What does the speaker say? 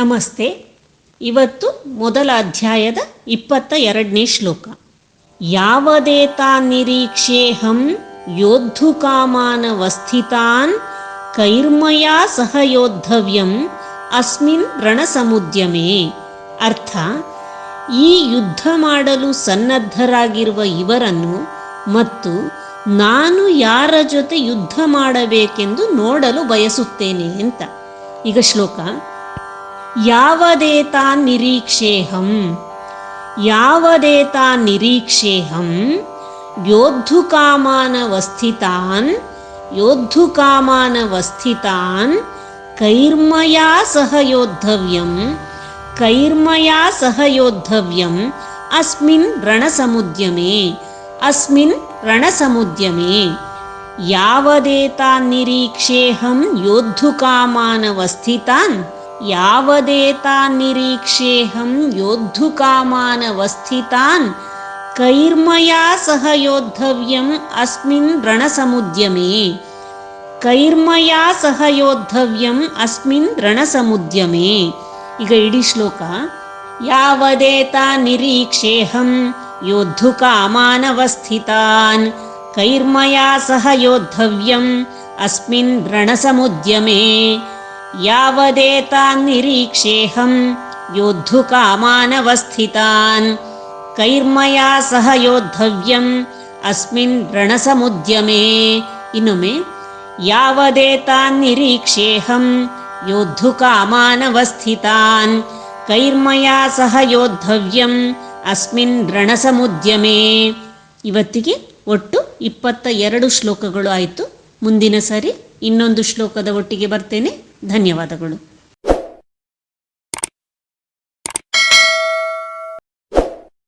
ನಮಸ್ತೆ. ಇವತ್ತು ಮೊದಲ ಅಧ್ಯಾಯದ ಇಪ್ಪತ್ತ ಎರಡನೇ ಶ್ಲೋಕ ಯಾವದೇತಾ ನಿರೀಕ್ಷೇಹಂ ಯೋದ್ಧುಕಾಮಾನವಸ್ಥಿತಾನ್ ಕೈರ್ಮಯಾ ಸಹ ಯೋದ್ಧವ್ಯಂ ಅಸ್ಮಿನ್ ರಣಸಮುದ್ಯಮೇ. ಅರ್ಥ, ಈ ಯುದ್ಧ ಮಾಡಲು ಸನ್ನದ್ಧರಾಗಿರುವ ಇವರನ್ನು ಮತ್ತು ನಾನು ಯಾರ ಜೊತೆ ಯುದ್ಧ ಮಾಡಬೇಕೆಂದು ನೋಡಲು ಬಯಸುತ್ತೇನೆ ಅಂತ. ಈಗ ಶ್ಲೋಕ यावदेतान् निरीक्षेऽहम् यावदेतान्निरीक्षेऽहम् यावदेतान्निरीक्षेऽहं योद्धुकामानवस्थितान् योद्धुकामानवस्थितान् कैर्मया सह सहयोद्धव्यं कैर्मया सह योद्धव्यम् अस्मिन् रणसमुद्यमे अस्मिन् रणसमुद्यमे। यावदेतान् यावदेतान्निरीक्षेऽहं योद्धुकामानवस्थितान् यावदेतान्निरीक्ष्येऽहं योद्धुकामानवस्थितान् कैर्मया सह योद्धव्यम् अस्मिन् रणसमुद्यमे। कैर्मया सह योद्धव्यम् अस्मिन् रणसमुद्यमे। इह इडिश्लोक यावदेतान्निरीक्षेऽहं योद्धुकामानवस्थितान् कैर्मया सह योद्धव्यम् अस्मिन् रणसमुद्यमे। ಅಸ್ಮಿನ್ ನಿರೀಕ್ಷೇಹಂ ಯಾವದೇತಾ ನಿರೀಕ್ಷೇಹಂ ಕೈರ್ಮಯ ಸಹ ಯೋದ್ಧವ್ಯಂ ಅಸ್ಮಿನ್ ರಣಸಮುದ್ಯಮೇ ಇನ್ನೊಮ್ಮೆ ಯಾವದೇತಾನ್ ನಿರೀಕ್ಷೇಹಂ ಯೋದ್ಧುಕಾಮಾನವಸ್ಥಿತಾನ್ ಕೈರ್ಮಯಾ ಸಹ ಯೋದ್ಧವ್ಯಂ ಅಸ್ಮಿನ್ ರಣಸಮುದ್ಯಮೇ ಇವತ್ತಿಗೆ ಒಟ್ಟು ಇಪ್ಪತ್ತ ಎರಡು ಶ್ಲೋಕಗಳು ಆಯಿತು. ಮುಂದಿನ ಸರಿ ಇನ್ನೊಂದು ಶ್ಲೋಕದ ಒಟ್ಟಿಗೆ ಬರ್ತೇನೆ. ಧನ್ಯವಾದಗಳು.